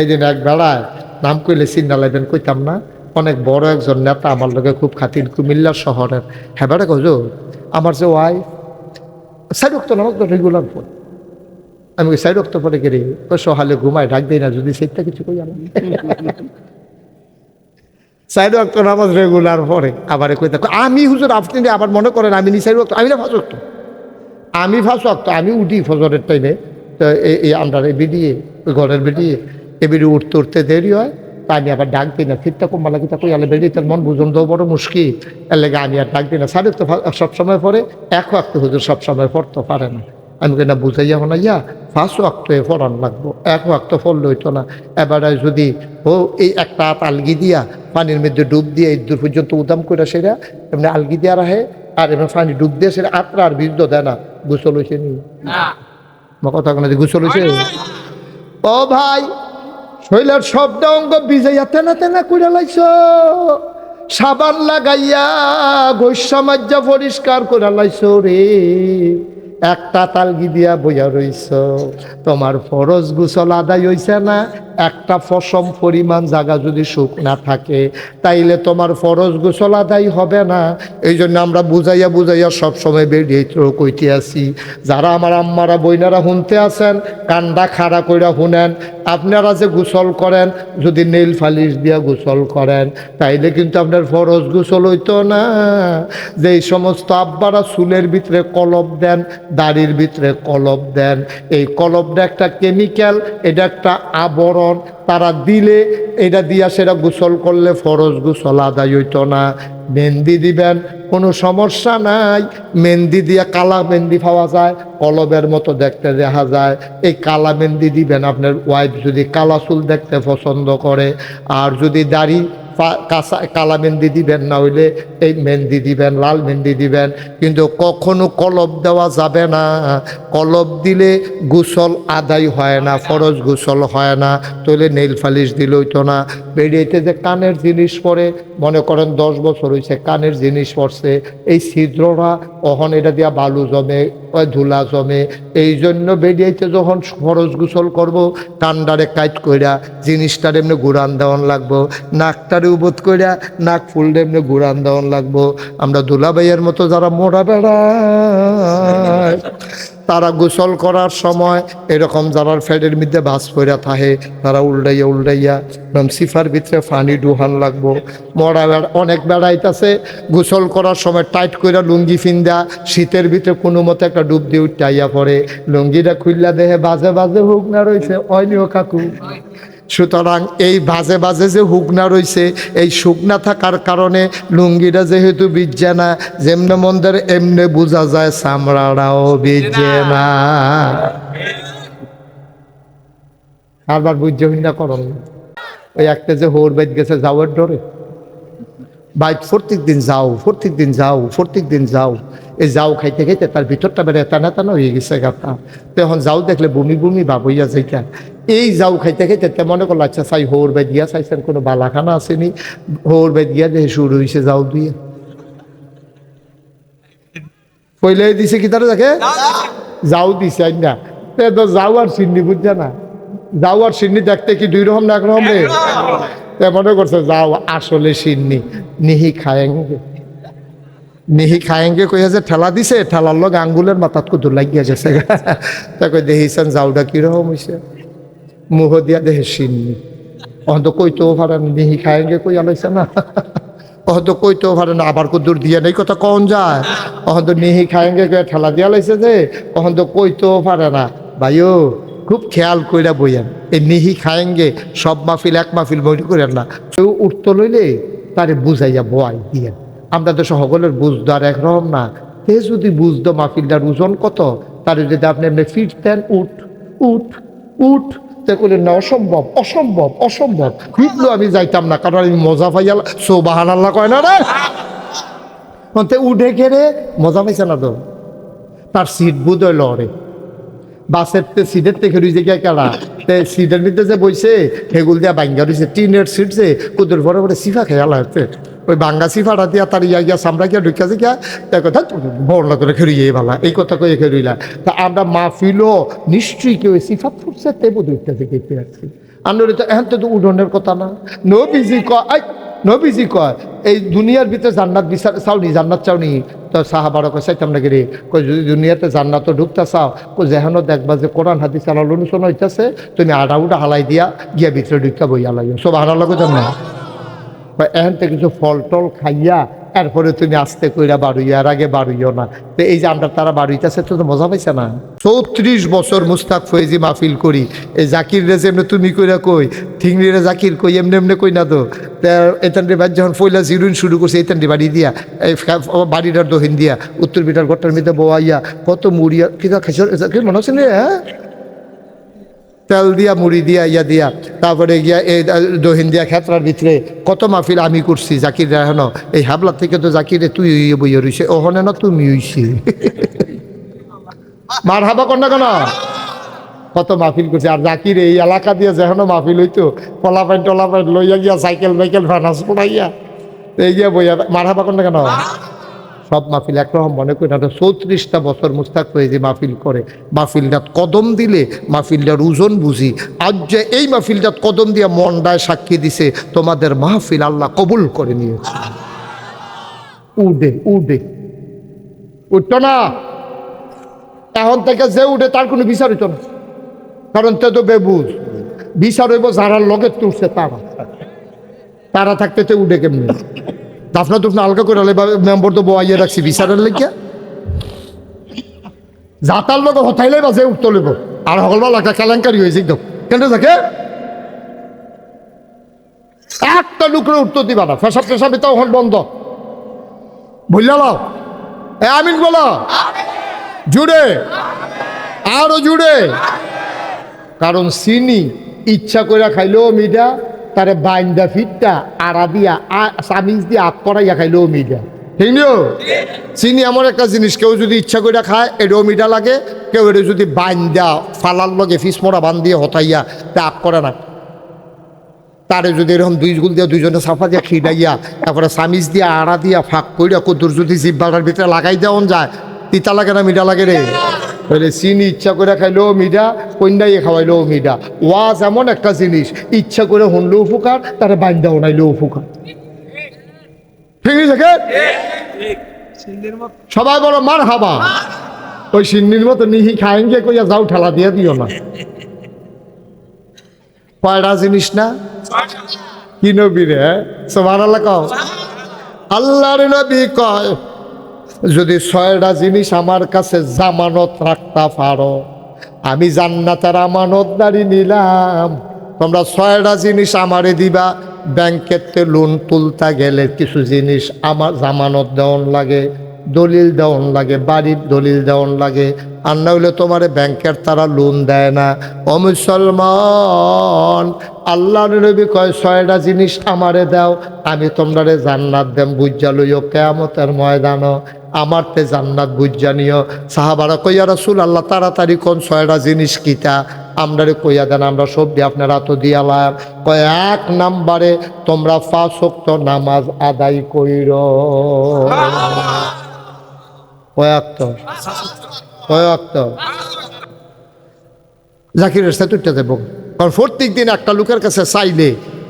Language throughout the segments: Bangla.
এই দিন এক বেড়ায় নাম কইলে চিন্তা লাইবেন কইতাম না। অনেক বড় একজন নেতা আমার লগে খুব খাতির কুমিল্লা শহরের। হ্যাঁ কইল, আমার যে ওয়াই, সাইড রক্ত নামক তো রেগুলার ফোন আমি ওই সাইড রক্ত পরে গেলে ওই সহালে ঘুমায়, ডাক দিই না, যদি সেটা কিছু কই আমি? সাইড রক্ত নামাজ রেগুলার পরে আবার কইতে আমি হুজুর, আপনি আবার মনে করেন, আমি নি সাইড রক্ত, আমি না ফাঁস রক্ত? আমি ফাঁস রক্ত, আমি উঠি ফজরের টাইমে তো এই আন্ডারে বেরিয়ে ঘরের বেরিয়ে এ বেরিয়ে উঠতে উঠতে দেরি হয় তা আমি আবার ডাক দিই না। ফিরটা কম মালা কিতা কই আলে বেরিয়ে তার মন বুঝন দেওয়া বড় মুশকিল। এর লেগে আমি আর ডাক দিই না। সারে তো সবসময় পরে এক ওয়াক্ত হুজুর সবসময় পড়তে পারে না। আমি কই না বুঝাইয়া হনাইয়া ফার্স্ট ওয়াক্ত ফরান লাগবো। এক ওয়াক্ত ফললে হইতো না। এবারে যদি ও এই একটা হাত আলগি দিয়া পানির মধ্যে ডুব দিয়ে এই দূর পর্যন্ত উদাম করে সেরা এমনি আলগি দিয়া রাখে আর এমনি পানি ডুব দিয়ে সেরা আত্রা আর বীজ দেয় না। গোসল হয়েছে নি? কথা কোনো গোসল হয়েছে ও ভাই শৈলের শব্দ অঙ্গ বিজাইয়া তেনা তেনা করে লাইছ। সাবান লাগাইয়া গৈসামাজ্যা পরিষ্কার করে লাইছ রে। একটা তালগি দিয়া বইয়া রইছ। তোমার ফরজ গুসল আদায় হইছে না? একটা ফসম পরিমাণ জায়গা যদি সুখ না থাকে, তাইলে তোমার ফরজ গোসল আদায় হবে না। এই জন্য আমরা বুঝাইয়া বুঝাইয়া সবসময় বেরিয়ে কইতে আসি। যারা আমার আম্মারা বইনারা শুনতে আছেন কান্ডা খাড়া কইরা শুনেন আপনারা যে গোসল করেন, যদি নেল ফালিশ দিয়া গোসল করেন, তাইলে কিন্তু আপনার ফরজ গোসল হইতো না। যে এই সমস্ত আব্বারা চুলের ভিতরে কলব দেন, দাড়ির ভিতরে কলব দেন, এই কলবটা একটা কেমিক্যাল, এটা একটা আবরণ। তারা দিলে, এটা দিয়া সেটা গোসল করলে ফরজ গোসল আদায় হইতো না। মেহেন্দি দিবেন, কোনো সমস্যা নাই। মেহেন্দি দিয়ে কালা মেহেন্দি পাওয়া যায়, কলবের মতো দেখতে দেখা যায়। এই কালা মেহেন্দি দিবেন, আপনার ওয়াইফ যদি কালা চুল দেখতে পছন্দ করে। আর যদি দাড়ি কাঁচা কালা মেহেন্দি দিবেন, না হইলে এই মেহেন্দি দিবেন, লাল মেহেন্দি দিবেন। কিন্তু কখনো কলব দেওয়া যাবে না। কলব দিলে গোসল আদায় হয় না, ফরজ গোসল হয় না। তাহলে নেল ফালিশ দিলে হইতো না। বেরিয়েতে যে কানের জিনিস পরে, মনে করেন দশ বছর হয়েছে কানের জিনিস পড়ছে এই ছিদ্ররা অহন এটা দিয়া বালু জমে ধুলা জমে। এই জন্য বেরিয়েতে যখন খরচ গোসল করব কান্ডারে কাইট কইরা জিনিসটার এমনি গুরান দেওয়ান লাগবো। নাকটারে উবোধ কইরা নাক ফুলটা এমনি গুরান দেওয়ান লাগবো। আমরা দুলাবাইয়ের মতো যারা মোড়া বেড়ায় তারা গোসল করার সময় এরকম যারা ফ্যাটের মধ্যে বাস পইরা থাকে, তারা উল্টাইয়া উল্টাইয়া এরকম সিফার ভিতরে ফানি ডুহান লাগবো। মরা অনেক বেড়াইতেছে, গোসল করার সময় টাইট কইরা লুঙ্গি ফিন্দা, শীতের ভিতরে কোনো মতো একটা ডুব দিয়ে উঠাইয়া পড়ে। লুঙ্গিটা খুললা দেহে বাজে বাজে হোক না রয়েছে অনিও কাকু। সুতরাং এই বাজে বাজে যে হুকনা রয়েছে এই শুকনা থাকার কারণে লুঙ্গিটা যেহেতু বিজছে না যেমনে মন্দের এমনে বোঝা যায় চামড়াটাও বিজছে না। আরবার বুঝছে না করন। ওই একটা যে হোর বাইত গেছে যাওয়ার ডরে। বাইক প্রত্যেক দিন যাও প্রত্যেক দিন যাও প্রত্যেক দিন যাও। এই যাও খাইতে খাইতে তার ভিতরটা বেড়ে টানা টানা হয়ে গেছে গাতা তখন যাও দেখলে বমি বমি ভাব হইয়া যাইতা। এই যাও খাইতে খাইতে তে মনে করল আচ্ছা চাই হোর বেদ গিয়া চাইছেন কোনো বালাখানা আসেনি। হোর বেদ গিয়া দেখে শুরু হয়েছে যাও দিয়ে পইলে দিছে কি তারা দেখে যাও দিছে না তে তো যাও আর সিন্নি বুঝছে না। যাও আর সিন্নি দেখতে কি দুই রকম না এক রকম রে? তে মনে করছে যাও আসলে সিন্নি নিহি খায়েঙ্গে। নিহি খায়েঙ্গে কইয়া যে ঠেলা দিছে ঠেলার লগ আঙ্গুলের মাথাত কত লাগিয়া গেছে। তা কই দেখিছেন যাওটা কীরকম হয়েছে মুহ দিয়া দেহে সিন্নি অহন্ত কইতেও পারেন নিহি খায়েঙ্গে কইয়া লাইছে না। অহন্ত কইতেও পারে না, আবার কদ্দুর দিয়ে নেই, কথা কন যায়। অহন্ত নিহি খায়েঙ্গে কইয়া ঠেলা দিয়া লাইছে যে, অহন্ত কইতেও পারে না। ভাইও, খুব খেয়াল কইরা বইয়েন, এই নিহি খায়েঙ্গে সব মাহফিল এক মাহফিল বই করেন না। কেউ উঠতে লইলে তারে বুঝাইয়া বয় দিয়েন। আমরা তো সকলের বুঝতো আর একরকম না। সে যদি বুঝতো মাহফিলটার ওজন কত, তার যদি আপনি এমনি ফিরতেন, উঠ উঠ উঠ তে করলেন না, অসম্ভব অসম্ভব অসম্ভব। ফিরলেও আমি যাইতাম না, কারণ আমি মজা পাইয়াল সোবাহান আল্লাহ কয় না রে? তে উঠে গেলে মজা পাইছে না তো? তার সিট বুধ লড়ে বাসের তে সিটের থেকে রুইছে গিয়া কেলা তে সিটের মধ্যে যে বইছে, হেগুল দিয়া বাঙ্গা রয়েছে টিনের সিট যে, কুদুর পরে পরে সিফা খেয়াল হচ্ছে ওই বাঙ্গা সিফাটা দিয়া তার ইয়া গিয়া সামরা গিয়া ঢুকিয়াছে গিয়া তাই কথা বড় করে খেরিয়ে ভালা এই কথা কয়ে খেরিলা তা আমরা মাহফিলও নিশ্চয়ই কেউ সিফাত ফুটছে তে বোধ উঠতেছে কেটে আসছি। আন্ডরে তো এখন তো উডনের কথা না। নবীজি কয় নবীজি কয়, এই দুনিয়ার ভিতরে জান্নাত বিচার চাওনি, জান্নাত চাওনি। তো সাহাবার কয়, চাইতাম নাকি রে কই যদি দুনিয়াতে জান্নাত ঢুকতে চাও কই যেহেন দেখবা যে কোরআন হাতি আলাল অনুসরণ হইতেছে, তুমি আডা উডা হালাই দিয়া গিয়া ভিতরে ঢুকতে বইয়া লাগিও সব হারা লাগে জানো এখান কিছু ফল টল খাইয়া এরপরে তুমি আস্তে কইরা বাড়ুইয়া আর আগে বাড়ুইও না। তো এই যে আমরা তারা বাড়ুইতেছে, তো তো মজা পাইছে না? চৌত্রিশ বছর মুস্তাক ফয়েজি মাহফিল করি। এই জাকির রে যেমনি তুমি কইরা কই ঠিংরি রে জাকির কই, এমনি এমনি কই না তো? এতানটি বাড়ি যখন ফইলা জিরুন শুরু করছে এতানটি বাড়ি দিয়া, এই বাড়িটার দহিন দিয়া, উত্তর বিটার ঘরটার মধ্যে বোয়াইয়া কত মুড়িয়া কি খাইছ মনে হচ্ছে হ্যাঁ? তেল দিয়া মুড়ি দিয়া ইয়া দিয়া। তারপরে গিয়া এই দহিন দিয়া খেতরার ভিতরে কত মাহফিল আমি করছি জাকির হেন। এই হাবলার থেকে তো জাকিরে তুই ইয়ে বইয়া রইছে। ওহনে না তুমি হইছি। মার হাবা না কেন কত মাহফিল করছে। আর জাকির এই এলাকা দিয়ে যেন মাহফিল হইতো পলাপাইন টলাপাইন লইয়া গিয়া সাইকেল মাইকেল ফানাস পড়াইয়া এই গিয়া বইয়া মার হাবা না কেন সব মাহফিল একরকম মনে করি না চৌত্রিশটা বছর মুস্তাক যে মাহফিল করে। মাহফিলটাত কদম দিলে মাহফিলটার ওজন বুঝি। আজ যে এই মাহফিলটাত কদম দিয়ে মন্ডায় সাক্ষী দিছে, তোমাদের মাহফিল আল্লাহ কবুল করে নিয়েছে। উডে উডে। উঠতো না। এখন থেকে যে উঠে তার কোনো বিচার না। কারণ তে তো বেবুজ। বিচার হইব যারা লগে তুলছে তারা। তারা থাকতে তো উঠে কেমনি? দাফনা তুফনা আলগা করে মেম্বর তো বয়াইয়ে রাখছি বিচারের লেগে যাতার লোক হতাইলে বাজে উঠতে লইব আর হলবা একটা কেলেঙ্কারি হয়েছে একদম কেন থাকে একটা লুকরে উঠতে দিবা না ফেসাব টেসাবি তো এখন বন্ধ বুঝলা লাও এ আমিন বলো। জুড়ে। আরও জুড়ে। কারণ চিনি ইচ্ছা করে খাইলেও মিডা তারে বাইন্দা ফিটটা আড়া দিয়া চামিচ দিয়ে আপ করাইয়া খাইলেও মিডা ঠিক নিও চিনি এমন একটা জিনিস, কেউ যদি ইচ্ছা করে খায় এটাও মিঠা লাগে, কেউ এটা যদি বাইন্দা ফালার লগে ফিস মোড়া বান দিয়ে হতাইয়া তা আপ করে না। তারে যদি এরকম দুই গুল দিয়ে দুইজনে সাফা দিয়ে খিডাইয়া তারপরে সামিজ দিয়ে, আড়া দিয়া ফাঁক কইরা কদ্দুর যদি জিব্বাটার ভিতরে লাগাই দেওয়ান যায়, তিতা লাগে না, মিঠা লাগে রে? তাহলে চিনি ইচ্ছা করে খাইলেও মিঠা কন্যাইয়ে খাওয়াইলেও মিঠা। ওয়াজ এমন একটা জিনিস, ইচ্ছা করে শুনলেও উপকার, তারা বাইন্দা ওনাইলেও আছে সবাই বলো মার হাবা ওই সিন্নির মতো নিহি খায়েঙ্গে কইয়া যাও, ঠেলা দিয়ে দিও না। কয়টা জিনিস না? কি নবী রে সবার আল্লাহ কও। আল্লাহর নবী কয় যদি ছয়টা জিনিস আমার কাছে জামানত রাখতে পারো, আমি জান্নাতের আমানতদারি নিলাম। তোমরা ছয়টা জিনিস আমারে দিবা ব্যাংকেতে লোন তুলতে গেলে কিছু জিনিস আমার জামানত দেওয়ান লাগে, দলিল দেওয়ান লাগে, বাড়ির দলিল দেওয়ান লাগে। আর না হলে তোমার ব্যাংকের তারা লোন দেয় না। ও মুসলমান আল্লাহ নবী কয়, ছয়টা জিনিস আমারে দাও, আমি তোমরারে জান্নাত দেম। বুঝা লইও, কেয়ামতের ময়দান আমার তে জান্নাত বুঝা নিও। সাহাবারা কইয়া রাসুল আল্লাহ তাড়াতাড়ি কোন ছয়টা জিনিস কিতা আমরা কইয়া দেন আমরা সব দিয়ে আপনারা তো দিয়ালাম। কয় এক নাম্বারে তোমরা ফাঁসক্ত নামাজ আদায় কইর। কয়াক্ত কয়াক্ত জাকিরের উঠতে দেবো। কারণ প্রত্যেক দিন একটা লোকের কাছে চাইলে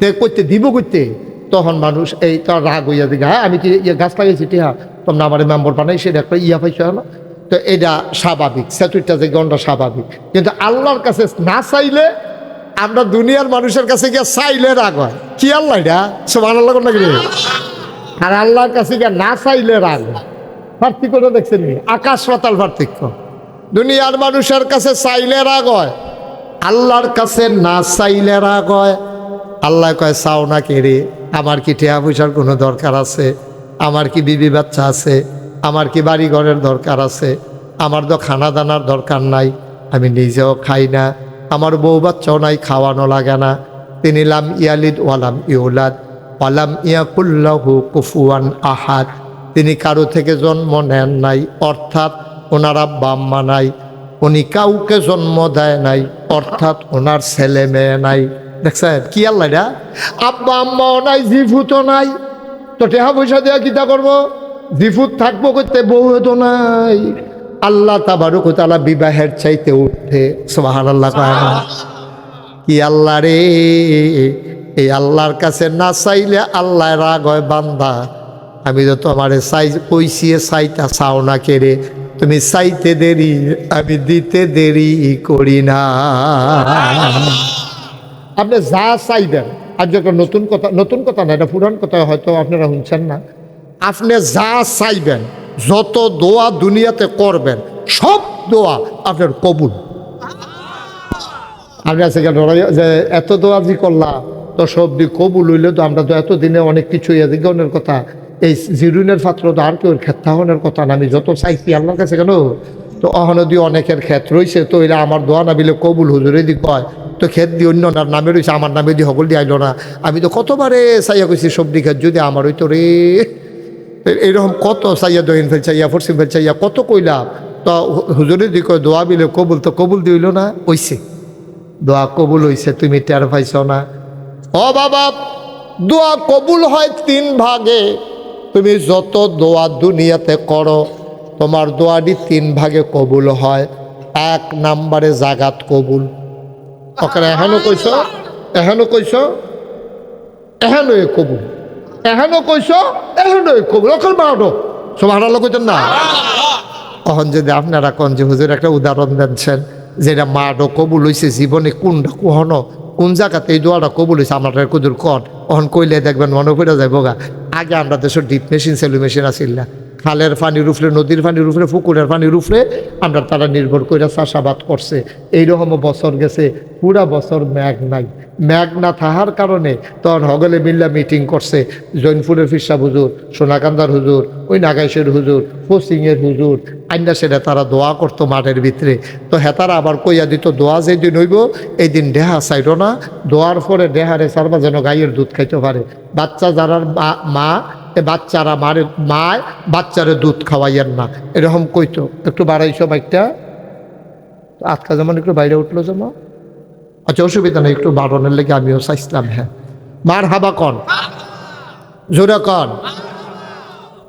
তে করতে দিব করতে তখন মানুষ এই তার রাগ হইয়া দিকে হ্যাঁ আমি কি ইয়ে গাছ লাগাইছি টিহা তোমরা আমার মেম্বর বানাই, সেটা একটা ইয়া পাইছো না তো এটা স্বাভাবিক সেতুইটা যে গন্ডা স্বাভাবিক। কিন্তু আল্লাহর কাছে না চাইলে আমরা দুনিয়ার মানুষের কাছে গিয়ে চাইলে রাগ হয়। কি আল্লাহ এটা? সব আল্লাহ রে? আর আল্লাহর কাছে গিয়ে না চাইলে রাগ হয়। পার্থক্য দেখছেন? আকাশ পাতাল পার্থক্য। দুনিয়ার মানুষের কাছে চাইলে রাগ হয়। আল্লাহর কাছে না চাইলে রাগ হয়। আল্লাহ কয়, চাও না কে রে আমার কি টেহা পয়সার কোনো দরকার আছে? আমার কি বিবি বাচ্চা আছে? আমার কি বাড়ি ঘরের দরকার আছে? আমার তো খানা দানার দরকার নাই, আমি নিজেও খাই না, আমার বউ বাচ্চাও নাই, খাওয়ানো লাগে না। তিনি লাম ইয়ালিদ ওয়ালাম ইউলাদ ওয়ালাম ইয়াকুল্লাহু কুফুয়ান আহাদ। তিনি কারও থেকে জন্ম নেন নাই, অর্থাৎ ওনার আব্বা আম্মা নাই। উনি কাউকে জন্ম দেয় নাই, অর্থাৎ ওনার ছেলে মেয়ে নাই। দেখছেন? কি আল্লাহ আব্বা আম্মাও নাই জিফুতও নাই। তো টেহা পয়সা দেওয়া কিতা করব? জিফুত থাকব করতে বউ তো নাই। আল্লাহ তাবারুক তালা বিবাহের চাইতে উঠে সোহান আল্লাহ কি আল্লাহ রে? এই আল্লাহর কাছে না চাইলে আল্লাহ রাগ হয় বান্দা। আমি তো তোমারে চাই কইছি চাইতা চাও না কেড়ে তুমি চাইতে দেরি, আমি দিতে দেরি করি না। আপনি যা চাইবেন আজ একটা নতুন কথা নতুন কথা না, এটা পুরান কথা, হয়তো আপনারা শুনছেন না। আপনি যা চাইবেন, যত দোয়া দুনিয়াতে করবেন, সব দোয়া আপনার কবুল। আমি আছে কেন যে এত দোয়া জি করলাম তো সব দিক কবুল হইলে তো আমরা তো এতদিনে অনেক কিছু এদিকে কথা, এই জিরুনের পাত্র তো আর কেউ ক্ষেত্রাহনের কথা না, আমি যত চাইছি আল্লাহর কাছে কেন? তো অহন দিয়ে অনেকের ক্ষেত রয়েছে তো এরা আমার দোয়া না বিলে কবুল হুজুরে দি কয়, তো ক্ষেত দিয়ে অন্য নার নামে রয়েছে আমার নামে দিয়ে হকল দিয়ে আইলো না। আমি তো কতবারে চাইয়া কইছি সবজি ক্ষেত, যদি আমার হইতো রে। এইরকম কত চাইয়া দহিন ফেল চাইয়া ফরসিম ফেল চাইয়া, কত কইলাম। তো হুজুরে দি কয়, দোয়া বিলে কবুল তো কবুল দিইল না ওইছে দোয়া কবুল হইছে, তুমি টের পাইছ না। ও বাবা, দোয়া কবুল হয় তিন ভাগে। তুমি যত দোয়া দুনিয়াতে করো তোমার দোয়াটি তিন ভাগে কবুল হয়। এক নাম্বারে জাগাত কবুল। ওখানে এখনও কইছ? এখনও কইছ? এখনও এ কবুল। এখনও কইছ? এখনও এ কবুল। অকল বারো সব হারালো কইতেন না? তখন যদি আপনারা কোন যে হুজুর একটা উদাহরণ দিচ্ছেন যেটা মাডো কবুল হইছে জীবনে, কোনটা কুহন, কোন জায়গাতে এই দোয়াটা কবুল হয়েছে আমরা কুদুর কন? অহন কইলে দেখবেন মনে পড়ে যাইব গা। আগে আমরা দেশের ডিপ মেশিন সেলু মেশিন আসিল না। খালের পানির উপরে নদীর পানির উপরে পুকুরের পানির উপরে আমরা তারা নির্ভর করে চাষাবাদ করছে। এইরকম বছর গেছে, পুরা বছর ম্যাগ নাই। ম্যাগ না থাকার কারণে তখন হগলে মিল্লা মিটিং করছে। জৈনপুরের ফিরসা হুজুর, সোনাকান্দার হুজুর, ওই নাগাইশের হুজুর ফসিংয়ের হুজুর, আইনা সেটা তারা দোয়া করতো মাঠের ভিতরে। তো হেতারা আবার কইয়া দিত, দোয়া যেদিন হইব এই দিন দেহা চাইল না। দোয়ার পরে দেহারে সারবা যেন গাইয়ের দুধ খাইতে পারে। বাচ্চা যারার মা- বাচ্চারা মারে, মায়, বাচ্চারে দুধ খাওয়াইয়েন না। এরকম কইতো। একটু বাড়াইছো বাইকটা আজকা যেমন একটু বাইরে উঠল যেমন আচ্ছা অসুবিধা নেই, একটু বাড়ানোর লেগে আমিও চাইছিলাম হ্যাঁ। মার হাবা কন। জোরে কন।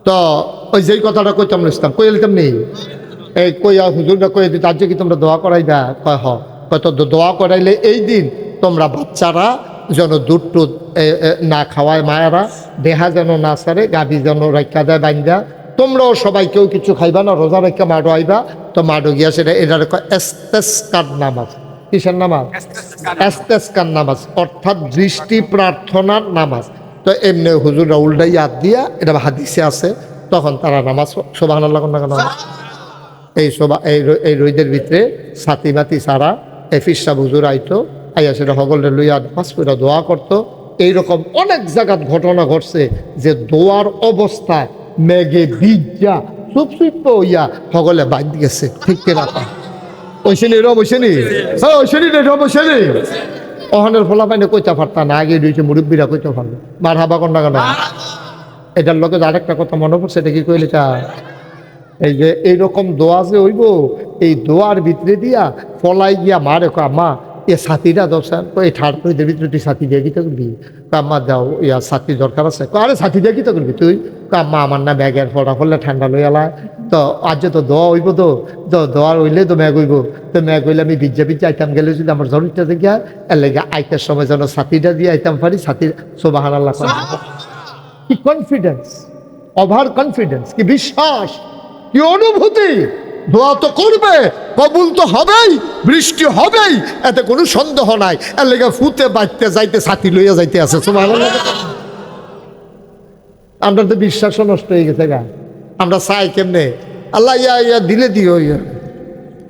তো ওই যেই কথাটা কইতাম ইসলাম কই লিতাম নেই এই কইয়া হুজুরটা কই দিত আজকে কি তোমরা দোয়া করাইবা? কয়, হ। কয়, তো দোয়া করাইলে এই দিন তোমরা বাচ্চারা যেন দুধ টুধ এ, এ, না খাওয়ায় মায়েরা দেহা যেন না সারে গাভী যেন রাখা দেয় বাইন্দা। তোমরাও সবাই কেউ কিছু খাইবা না রোজা রেখা মাডো আইবা তো মাডো গিয়া সেটা এটার এস্তেস্কার নামাজ। কিসের নামাজ? এস্তেস্কার নামাজ অর্থাৎ দৃষ্টি প্রার্থনার নামাজ। তো এমনি হুজুররা উল্টাই হাত দিয়া এটা হাদিসে আছে তখন তারা নামাজ সোবাহ আল্লাহ না কেন এই সোবা এই এই রইদের ভিতরে সাথী মাতি সারা এই ফিসা হুজুর আইতো আইয়া সেটা হগলের লইয়া নামাজ দোয়া করতো। এইরকম অনেক জায়গাত ঘটনা ঘটছে যে দোয়ার অবস্থায় মেঘে বিজ্জা চুপ চুপ হইয়া হগলে বাঁধ গেছে। ঠিক কিনা পা ওইসেনি এরম ওইসেনি হ্যাঁ ওইসেনি এরম ওইসেনি অহনের ফলা পাইনে কইতে পারতা না, আগে রয়েছে মুরব্বীরা কইতে পারল মার হাবা কন্যা কেন? এটার লোকে আরেকটা কথা মনে পড়ছে, এটা কি কইলে তা? এই যে এইরকম দোয়া যে হইব, এই দোয়ার ভিতরে দিয়া ফলাই গিয়া মা রেখো আম্মা এ সাথীটা দরকার। এই ঠাড় করে দেবি তুই সাথী দিয়ে কি তো করবি কয়, আম্মা দাও ইয়া সাথী দরকার আছে। আরে সাথী দিয়ে কি তো করবি তুই? কয়, আম্মা আমার না ব্যাগের ফটা ফলে ঠান্ডা লই আলা। তো আজ তো দোয়া হইব তো। তো দোয়া হইলে তো ম্যাগ হইব। তো ম্যাগ হইলে আমি ভিজা ভিজা আইতাম গেলে যদি আমার জরুরিটা দেখিয়া এর লেগে আইতার সময় যেন সাথীটা দিয়ে আইতাম পারি সাথীর সোবাহান আল্লাহ কি কনফিডেন্স ওভার কনফিডেন্স কি বিশ্বাস? কি অনুভূতি? দোয়া তো করবে, কবুল তো হবেই, বৃষ্টি হবেই, এতে কোনো সন্দেহ নাই। এর লেগে ফুতে, বাঁচতে, যাইতে, ছাতি লইয়া যাইতে আছে। আমরা তো বিশ্বাসও নষ্ট হয়ে গেছে গা। আমরা চাই কেমনে? আল্লাহ ইয়া ইয়া দিলে দিও, ইয়া।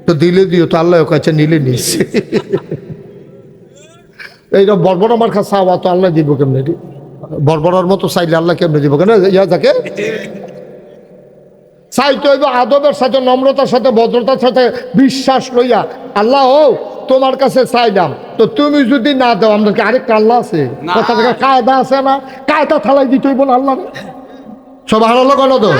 তো দিলে দিও, তো আল্লাহ কাছে নিলে নিস। এইরকম বর্বর আমার কাছে চাওয়া, তো আল্লাহ দিব কেমনে? বর্বরার মতো চাইলে আল্লাহ কেমনে দিব? কেন? ইয়া যাকে? চাইতে হইব আদবের সাথে নম্রতার সাথে ভদ্রতার সাথে বিশ্বাস লইয়া। আল্লাহ ও তোমার কাছে চাইলাম। তো তুমি যদি না দাও আমাদেরকে আরেক আল্লাহ আছে? কথা থেকে কায়দা আছে না? কায়দা থালাই দিতে হইব না আল্লাহ সব ভালো কেন তো?